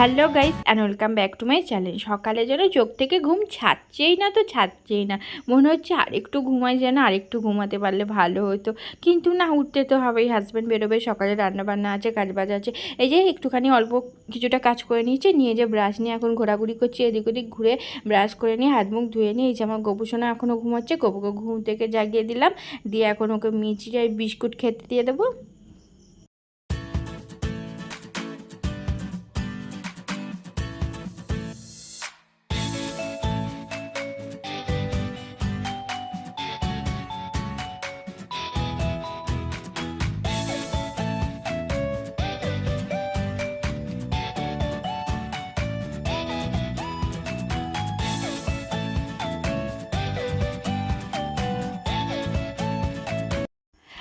Hello guys and welcome back to my channel. সকালে যেন চোখ থেকে ঘুম ছাড়ছেই না তো ছাড়ছেই না। মনে হচ্ছে আরেকটু ঘুমাই যেন আরেকটু ঘুমাতে পারলে ভালো হতো। কিন্তু না, উঠতে তো হবেই। হাজব্যান্ড বেরোবে, সকালে রান্নাবান্না আছে কাজ বাজ আছে। এই যে একটুখানি অল্প কিছুটা কাজ করে নিয়েছে, নিয়ে যে ব্রাশ নিয়ে এখন ঘোরাঘুরি করছি, এদিক ওদিক ঘুরে ব্রাশ করে নিয়ে হাত মুখ ধুয়ে নিয়ে এই যে আমার গোপুসোনা এখনও ঘুমাচ্ছে। গোপুকে ঘুম থেকে জাগিয়ে দিলাম। দিয়ে এখন ওকে মিচিটাই বিস্কুট খেতে দিয়ে দেবো।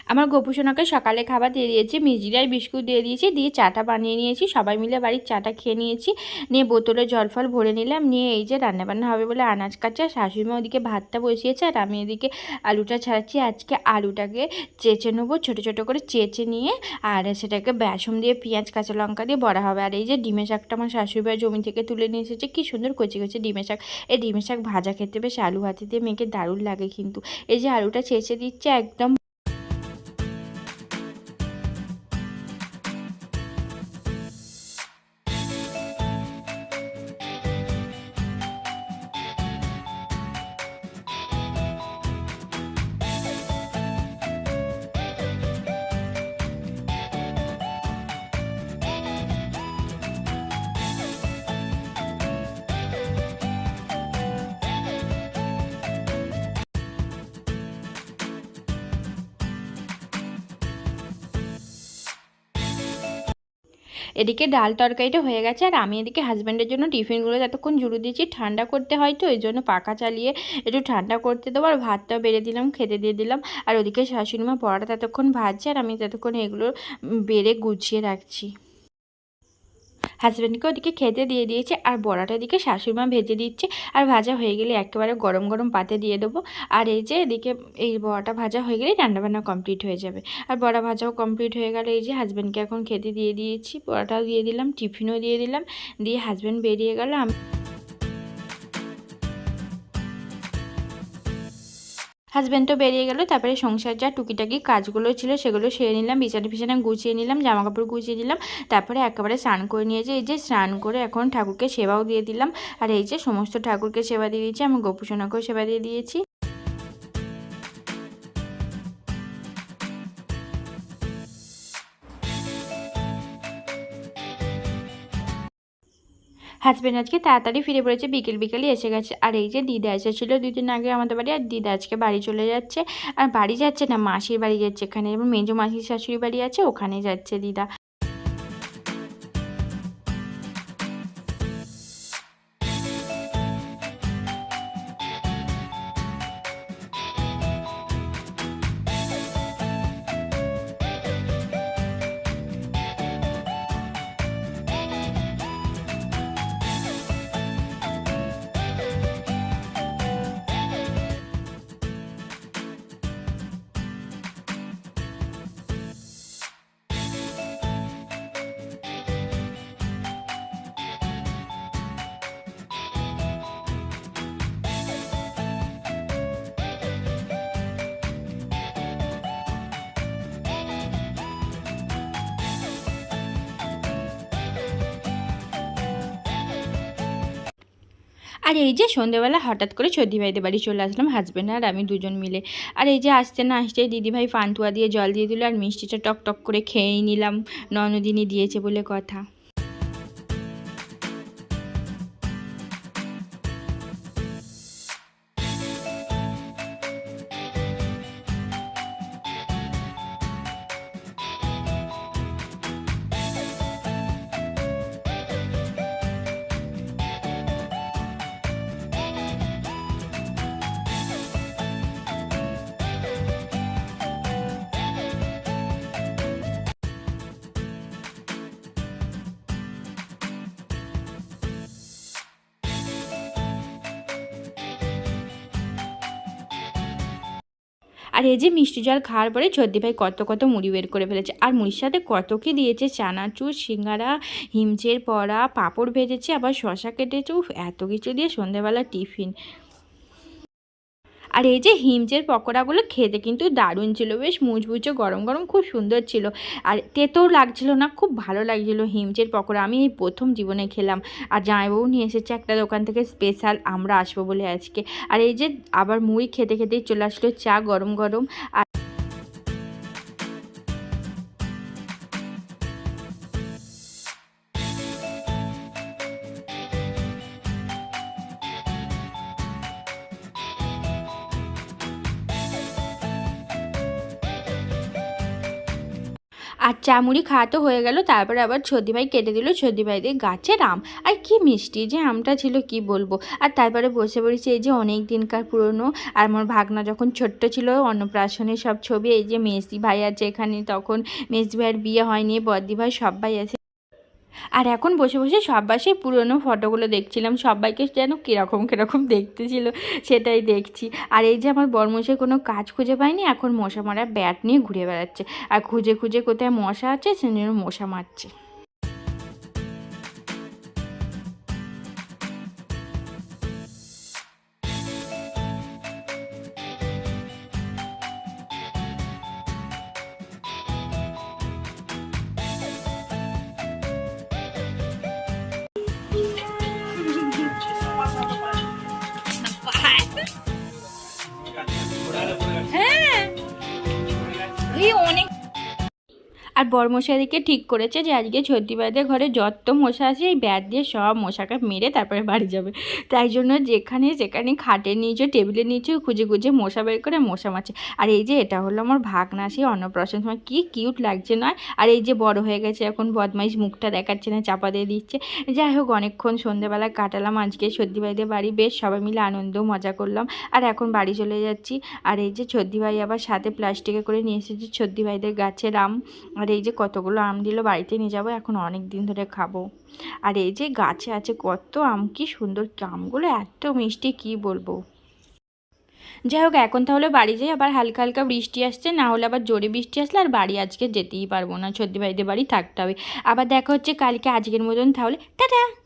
আমার গোপুসোনাকে সকালে খাবার দিয়ে দিয়েছি মিজিরাই বিস্কুট দিয়ে দিয়েছি, দিয়ে চাটা বানিয়ে নিয়েছি, সবাই মিলে বাড়ির চাটা খেয়ে নিয়েছি, নিয়ে বোতলে জল ফল ভরে নিলাম, নিয়ে এই যে রান্নাবান্না হবে বলে আনাজ কাটছে শাশুড়িমা ওদিকে ভাতটা বসিয়েছে, আর আমি এদিকে আলুটা ছাড়াচ্ছি, আজকে আলুটাকে চেঁচে নেব, ছোটো ছোটো করে চেঁচে নিয়ে, আর সেটাকে বেসম দিয়ে পেঁয়াজ, কাঁচা লঙ্কা দিয়ে বড়া হবে, আর এই যে ডিমের শাকটা আমার শাশুড়িবার জমি থেকে তুলে নিয়ে এসেছে, কী সুন্দর কচি কচি ডিমের শাক, এই ডিমের শাক ভাজা খেতে বেশ আলু হাতে দিয়ে মেখে দারুণ লাগে কিন্তু, এই যে আলুটা চেঁচে দিচ্ছে একদম এদিকে ডাল তরকারিটা হয়ে গেছে, আর আমি এদিকে হাজব্যান্ডের জন্য টিফিনগুলো যতক্ষণ জুড়ে দিয়েছি, ঠান্ডা করতে হয় তো, এই জন্য পাখা চালিয়ে একটু ঠান্ডা করতে দেবো, আর ভাতটাও বেড়ে দিলাম, খেতে দিয়ে দিলাম, আর ওদিকে শাশুড়িমা পড়াটা ততক্ষণ ভাজছে, আর আমি ততক্ষণ এগুলো বেড়ে গুছিয়ে রাখছি। হাজব্যান্ডকে ওদিকে খেতে দিয়ে দিয়েছে, আর বড়াটা এদিকে শাশুড়িমা ভেজে দিচ্ছে, আর ভাজা হয়ে গেলে একেবারে গরম গরম পাতে দিয়ে দেবো। আর এই যে এদিকে এই বড়াটা ভাজা হয়ে গেলে রান্নাবান্না কমপ্লিট হয়ে যাবে। আর বড়া ভাজাও কমপ্লিট হয়ে গেলে, এই যে হাজব্যান্ডকে এখন খেতে দিয়ে দিয়েছি, বড়াটাও দিয়ে দিলাম, টিফিনও দিয়ে দিলাম, দিয়ে হাজব্যান্ড বেরিয়ে গেল আমি হাজব্যান্ড তো বেরিয়ে গেল, তারপরে সংসার যা টুকিটাকি কাজগুলো ছিল সেগুলো সেরে নিলাম, বিছানা ফিছানা গুছিয়ে নিলাম জামা কাপড় গুছিয়ে নিলাম, তারপরে একেবারে স্নান করে নিয়েছে। এই যে স্নান করে এখন ঠাকুরকে সেবাও দিয়ে দিলাম। আর এই যে সমস্ত ঠাকুরকে সেবা দিয়ে দিয়েছি, আমি গোপুসোনাকেও সেবা দিয়ে দিয়েছি। হাজব্যান্ড আজকে তাড়াতাড়ি ফিরে পড়েছে, বিকেল বিকেলই এসে গেছে। আর এই যে দিদা এসেছিল দুই দিন আগে আমাদের বাড়ি, আর দিদা আজকে বাড়ি চলে যাচ্ছে। আর বাড়ি যাচ্ছে না, মাসির বাড়ি যাচ্ছে এখানে। যেমন মেজো মাসির শাশুড়ি বাড়ি আছে, ওখানে যাচ্ছে দিদা। আর এই যে সন্ধেবেলা হঠাৎ করে সর্দি ভাইদের বাড়ি চলে আসলাম হাজব্যান্ড আর আমি দুজন মিলে। আর এই যে আসতে না আসতে দিদিভাই পান্তুয়া দিয়ে জল দিয়ে দিল আর মিষ্টিটা টক টক করে খেয়েই নিলাম, ননদিনী দিয়েছে বলে কথা। আর এই যে মিষ্টি জল খাওয়ার পরে ছদ্দি ভাই কত কত মুড়ি বের করে ফেলেছে। আর মুড়ির সাথে কত কি দিয়েছে? চানাচুর, সিঙ্গারা, হিমচের পড়া পাঁপড় ভেজেছে, আবার শশা কেটেছে এত কিছু দিয়ে সন্ধেবেলা টিফিন। আর এই যে হিমচের পকোড়াগুলো খেতে কিন্তু দারুণ ছিল, বেশ মুচমুচে গরম গরম, খুব সুন্দর ছিল। আর তেতেও লাগছিল না, খুব ভালো লাগছিল হিমচের পকোড়া, আমি এই প্রথম জীবনে খেলাম। আর জামাইবাবু নিয়ে এসেছে একটা দোকান থেকে স্পেশাল আমরা আসব বলে আজকে। আর এই যে আবার মুড়ি খেতে খেতেই চলে আসলো চা গরম গরম। আর আর চামুড়ি খাওয়া তো হয়ে গেল, তারপরে আবার ছদি ভাই কেটে দিল ছদি ভাইদের গাছের আম আর কি মিষ্টি যে আমটা ছিল, কি বলব? আর তারপরে বসে পড়েছি এই যে অনেক দিনকার পুরনো, আর আমার ভাগনা যখন ছোট্ট ছিল অন্নপ্রাশনের সব ছবি, এই যে মেসি ভাই আছে এখানে, তখন মেসি ভাইয়ের বিয়ে হয়নি, বদ্দি ভাই সবাই আছে। আর এখন বসে বসে সব্বার সেই পুরনো ফটোগুলো দেখছিলাম সবাইকে যেন কীরকম কীরকম দেখতে ছিল সেটাই দেখছি। আর এই যে আমার বরমশাই কোনো কাজ খুঁজে পায়নি, এখন মশা মারা ব্যাট নিয়ে ঘুরে বেড়াচ্ছে। আর খুঁজে খুঁজে কোথায় মশা আছে সে মশা মারছে। আর বরমশাইদিকে ঠিক করেছে যে আজকে ছত্তিবাদের ঘরে যত মশা আছে, এই ব্যাট দিয়ে সব মশাকে মেরে তারপরে বাড়ি যাবে। তাই জন্য যেখানে যেখানে খাটের নিচে টেবিলের নিচে খুঁজে খুঁজে মশা বের করে মশা মারছে। আর এই যে এটা হলো আমার ভাগনা, সেই অন্নপ্রাশন। সময় কী কিউট লাগছে নয়? আর এই যে বড় হয়ে গেছে এখন, বদমাইশ মুখটা দেখাচ্ছে না, চাপা দিয়ে দিচ্ছে। যাই হোক, অনেকক্ষণ সন্ধ্যেবেলা কাটালাম, আজকে সর্দি ভাইদের বাড়ি। বেশ, সবাই মিলে আনন্দ, মজা করলাম। আর এখন বাড়ি চলে যাচ্ছি। আর এই যে সর্দি ভাই আবার সাথে প্লাস্টিকে করে নিয়ে এসেছি সর্দি ভাইদের গাছের আম। এই যে কতগুলো আম দিল, বাড়িতে নিয়ে যাব, এখন অনেক দিন ধরে খাব। আর এই যে গাছে আছে কত আম, কি সুন্দর আমগুলো, এত মিষ্টি, কি বলব। যাই হোক, এখন তাহলে বাড়ি যাই, আবার হালকা হালকা বৃষ্টি আসছে, না হলে আবার জোরে বৃষ্টি আসলে আর বাড়ি আজকে যেতেই পারব না, সর্দি ভাইদের বাড়ি থাকতে হবে। আবার দেখা হচ্ছে কালকে আজকের মতন তাহলে, টাটা!